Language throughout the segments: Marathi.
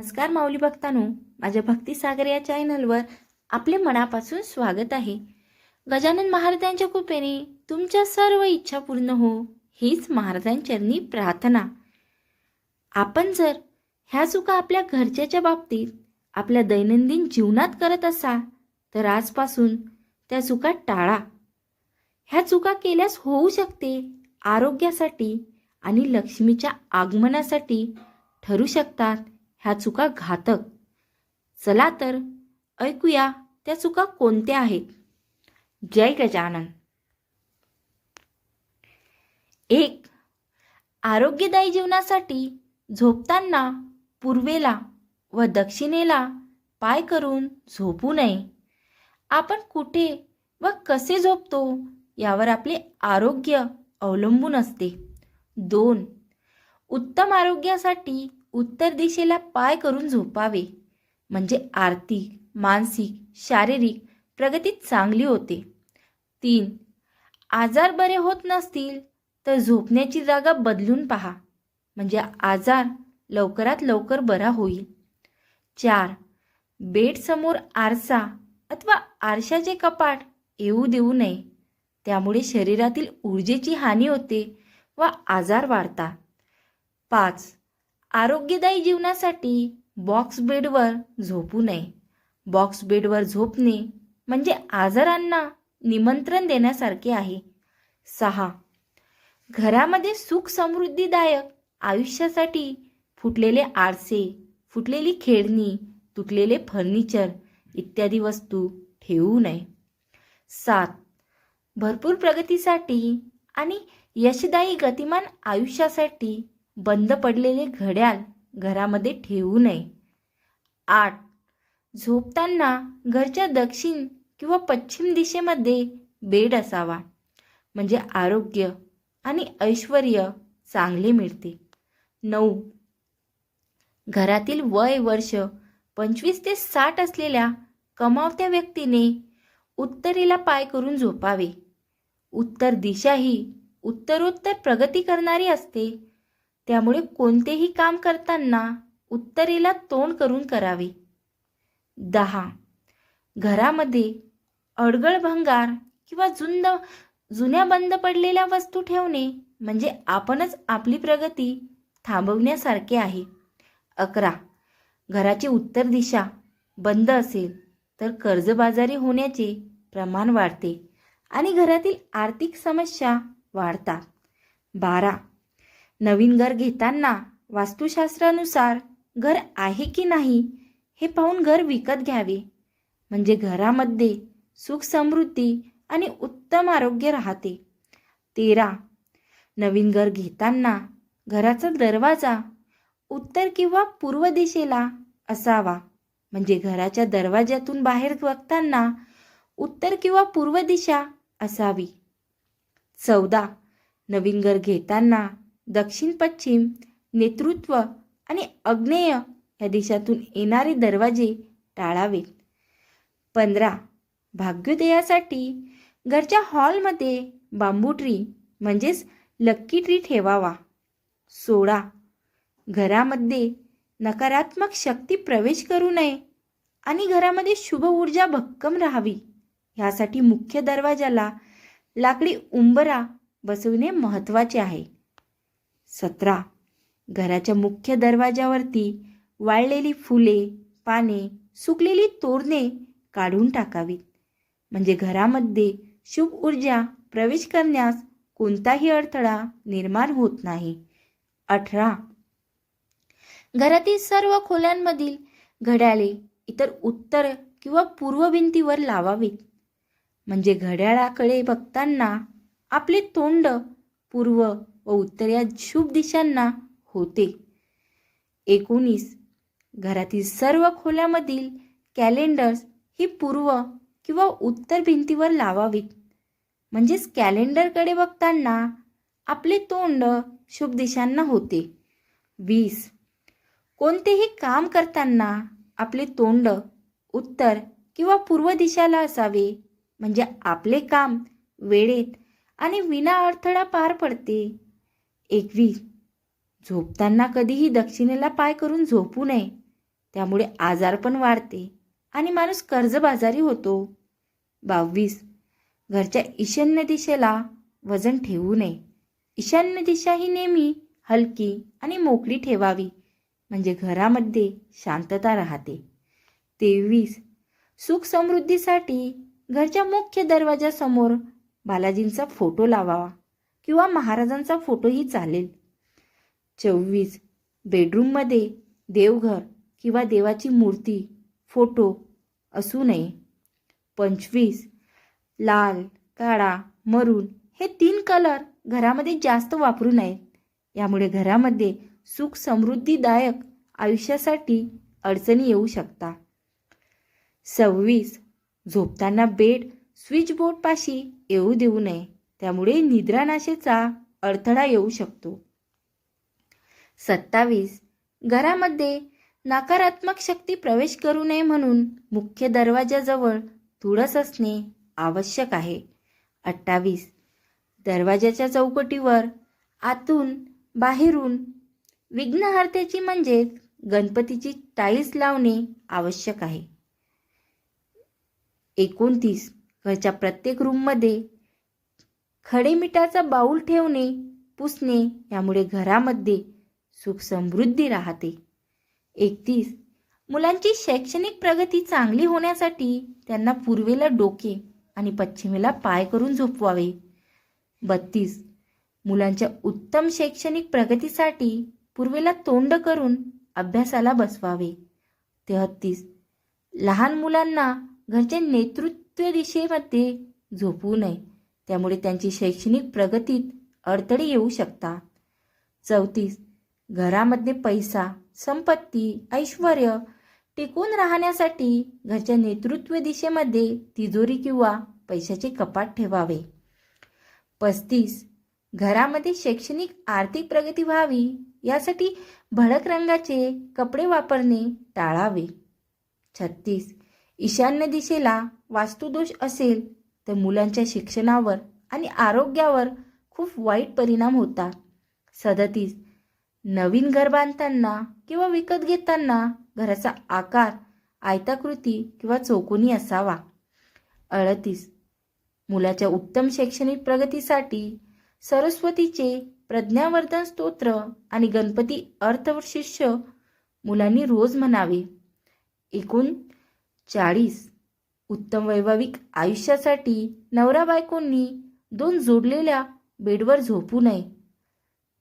नमस्कार माऊली भक्तांनो. माझ्या भक्तिसागर या चॅनलवर आपले मनापासून स्वागत आहे. गजानन महाराजांच्या कृपेने तुमच्या सर्व इच्छा पूर्ण हो हीच महाराजांचरणी प्रार्थना. आपण जर ह्या चुका आपल्या घरच्याच्या बाबतीत आपल्या दैनंदिन जीवनात करत असा तर आजपासून त्या चुका टाळा. ह्या चुका केल्यास होऊ शकते आरोग्यासाठी आणि लक्ष्मीच्या आगमनासाठी ठरू शकतात. ह्या चुका घातक. चला तर ऐकूया त्या चुका कोणत्या आहेत? जय गजानन. एक आरोग्यदायी जीवनासाठी झोपताना पूर्वेला व दक्षिणेला पाय करून झोपू नये. आपण कुठे व कसे झोपतो यावर आपले आरोग्य अवलंबून असते. दोन उत्तम आरोग्यासाठी उत्तर दिशेला पाय करून झोपावे. म्हणजे आर्थिक मानसिक शारीरिक प्रगती चांगली होते. तीन आजार बरे होत नसतील तर झोपण्याची जागा बदलून पहा. म्हणजे आजार लवकरात लवकर बरा होईल. चार बेडसमोर आरसा अथवा आरशाचे कपाट येऊ देऊ नये. त्यामुळे शरीरातील ऊर्जेची हानी होते व आजार वाढतात. पाच आरोग्यदायी जीवनासाठी बॉक्स बेडवर झोपू नये. बॉक्स बेडवर झोपणे म्हणजे आजारांना निमंत्रण देण्यासारखे आहे. सहा. घरामध्ये सुख समृद्धीदायक आयुष्यासाठी फुटलेले आरसे फुटलेली खेळणी तुटलेले फर्निचर इत्यादी वस्तू ठेवू नये. सात. भरपूर प्रगतीसाठी आणि यशदायी गतिमान आयुष्यासाठी बंद पडलेले घड्याळ घरामध्ये ठेवू नये. आठ. झोपताना घरच्या दक्षिण किंवा पश्चिम दिशेमध्ये बेड असावा. म्हणजे आरोग्य आणि ऐश्वर चांगले मिळते. नऊ. घरातील वय वर्ष पंचवीस ते साठ असलेल्या कमावत्या व्यक्तीने उत्तरेला पाय करून झोपावे. उत्तर दिशा ही उत्तरोत्तर प्रगती करणारी असते. त्यामुळे कोणतेही काम करताना उत्तरेला तोंड करून करावे. दहा. घरामध्ये अडगळ भंगार किंवा जुंद जुन्या बंद पडलेल्या वस्तू ठेवणे म्हणजे आपणच आपली प्रगती थांबवण्यासारखे आहे. अकरा. घराची उत्तर दिशा बंद असेल तर कर्जबाजारी होण्याचे प्रमाण वाढते आणि घरातील आर्थिक समस्या वाढतात. बारा. नवीन घर घेताना वास्तुशास्त्रानुसार घर आहे की नाही हे पाहून घर विकत घ्यावे. म्हणजे घरामध्ये सुख समृद्धी आणि उत्तम आरोग्य राहते. तेरा. नवीन घर घेताना घराचा दरवाजा उत्तर किंवा पूर्व दिशेला असावा. म्हणजे घराच्या दरवाज्यातून बाहेर बघताना उत्तर किंवा पूर्व दिशा असावी. चौदा. नवीन घर घेताना दक्षिण पश्चिम नेतृत्व आणि अग्नेय या देशातून येणारे दरवाजे टाळावेत. पंधरा भाग्योदयासाठी घरच्या हॉलमध्ये बांबू ट्री म्हणजेच लक्की ट्री ठेवावा. सोळा घरामध्ये नकारात्मक शक्ती प्रवेश करू नये आणि घरामध्ये शुभ ऊर्जा भक्कम राहावी ह्यासाठी मुख्य दरवाजाला लाकडी उंबरा बसवणे महत्त्वाचे आहे. सतरा. घराच्या मुख्य दरवाजावरती वाळलेली फुले पाने सुकलेली तोरणे काढून टाकावीत. म्हणजे घरामध्ये शुभ ऊर्जा प्रवेश करण्यास कोणताही अडथळा निर्माण होत नाही. अठरा. घरातील सर्व खोल्यांमधील घड्याळे इतर उत्तर किंवा पूर्व भिंतीवर लावावीत. म्हणजे घड्याळाकडे बघताना आपले तोंड पूर्व व उत्तर या शुभ दिशांना होते. एकोणीस. घरातील सर्व खोल्यामधील कॅलेंडर्स ही पूर्व किंवा उत्तर भिंतीवर लावावीत. म्हणजेच कॅलेंडरकडे बघताना आपले तोंड शुभ दिशांना होते. वीस. कोणतेही काम करताना आपले तोंड उत्तर किंवा पूर्व दिशाला असावे म्हणजे आपले काम वेळेत आणि विना अडथळा पार पडते एकवीस झोपताना कधीही दक्षिणेला पाय करून झोपू नये. त्यामुळे आजार पण वाढते आणि माणूस कर्जबाजारी होतो. बावीस. घरच्या ईशान्य दिशेला वजन ठेवू नये. ईशान्य दिशा ही नेहमी हलकी आणि मोकळी ठेवावी म्हणजे घरामध्ये शांतता राहते. तेवीस. सुख समृद्धीसाठी घरच्या मुख्य दरवाजासमोर बालाजींचा फोटो लावावा. किंवा महाराजांचा फोटोही चालेल. चोवीस. बेडरूममध्ये देवघर किंवा देवाची मूर्ती फोटो असू नये. पंचवीस. लाल काळा मरून हे तीन कलर घरामध्ये जास्त वापरू नयेत यामुळे घरामध्ये सुख समृद्धीदायक आयुष्यासाठी अडचणी येऊ शकता सव्वीस. झोपताना बेड स्विच बोर्डपाशी येऊ देऊ नये. त्यामुळे निद्रानाशेचा अडथळा येऊ शकतो. सत्तावीस. घरामध्ये नकारात्मक शक्ती प्रवेश करू नये म्हणून मुख्य दरवाजाजवळ तुळस असणे आवश्यक आहे. अठ्ठावीस. दरवाजाच्या चौकटीवर आतून बाहेरून विघ्नहर्त्याची म्हणजेच गणपतीची टाईल्स लावणे आवश्यक आहे. एकोणतीस. घरच्या प्रत्येक रूममध्ये खडे मिठाचा बाऊल ठेवणे पुसणे यामुळे घरामध्ये सुख समृद्धी राहते. एकतीस मुलांची शैक्षणिक प्रगती चांगली होण्यासाठी त्यांना पूर्वेला डोके आणि पश्चिमेला पाय करून झोपवावे. बत्तीस मुलांच्या उत्तम शैक्षणिक प्रगतीसाठी पूर्वेला तोंड करून अभ्यासाला बसवावे. तेहत्तीस लहान मुलांना घरच्या नेतृत्व दिशेमध्ये झोपू नये. त्यामुळे त्यांची शैक्षणिक प्रगतीत अडथळे येऊ शकतात. चौतीस घरामध्ये पैसा संपत्ती ऐश्वर टिकून राहण्यासाठी घरच्या नेतृत्व दिशेमध्ये तिजोरी किंवा पैशाचे कपाट ठेवावे. पस्तीस घरामध्ये शैक्षणिक आर्थिक प्रगती व्हावी यासाठी भडक रंगाचे कपडे वापरणे टाळावे. छत्तीस ईशान्य दिशेला वास्तुदोष असेल तर मुलांच्या शिक्षणावर आणि आरोग्यावर खूप वाईट परिणाम होतात सदतीस नवीन घर बांधताना किंवा विकत घेताना घराचा आकार आयताकृती किंवा चौकोनी असावा. अडतीस मुलाच्या उत्तम शैक्षणिक प्रगतीसाठी सरस्वतीचे प्रज्ञावर्धन स्तोत्र आणि गणपती अर्थशिष्य मुलांनी रोज म्हणावे. एकूण चाळीस उत्तम वैभविक आयुष्यासाठी नवरा बायकोंनी दोन जोडलेल्या बेडवर झोपू नये.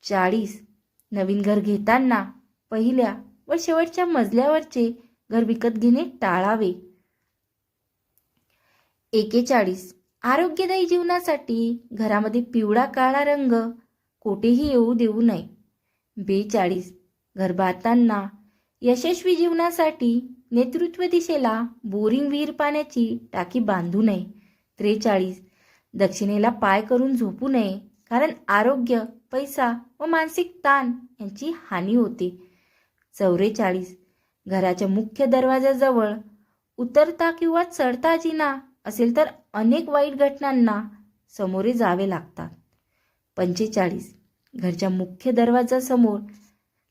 चाळीस. नवीन घर घेताना पहिल्या व शेवटच्या मजल्यावरचे घर विकत घेणे टाळावे. एकेचाळीस. आरोग्यदायी जीवनासाठी घरामध्ये पिवळा काळा रंग कोठेही येऊ देऊ नये. बेचाळीस. घर बांधताना यशस्वी जीवनासाठी नेतृत्व दिशेला बोरिंग विहीर पाण्याची टाकी बांधू नये. त्रेचाळीस. दक्षिणेला पाय करून झोपू नये कारण आरोग्य पैसा व मानसिक ताण यांची हानी होते. चौवेचाळीस घराच्या मुख्य दरवाजाजवळ उतरता किंवा चढता जिना असेल तर अनेक वाईट घटनांना सामोरे जावे लागतात. पंचेचाळीस. घरच्या मुख्य दरवाजासमोर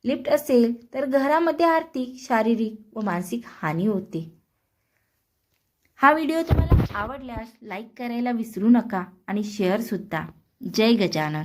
लिफ्ट असेल तर घरामध्ये आर्थिक शारीरिक व मानसिक हानी होते. हा व्हिडिओ तुम्हाला आवडल्यास लाईक करायला विसरू नका आणि शेअरसुद्धा जय गजानन.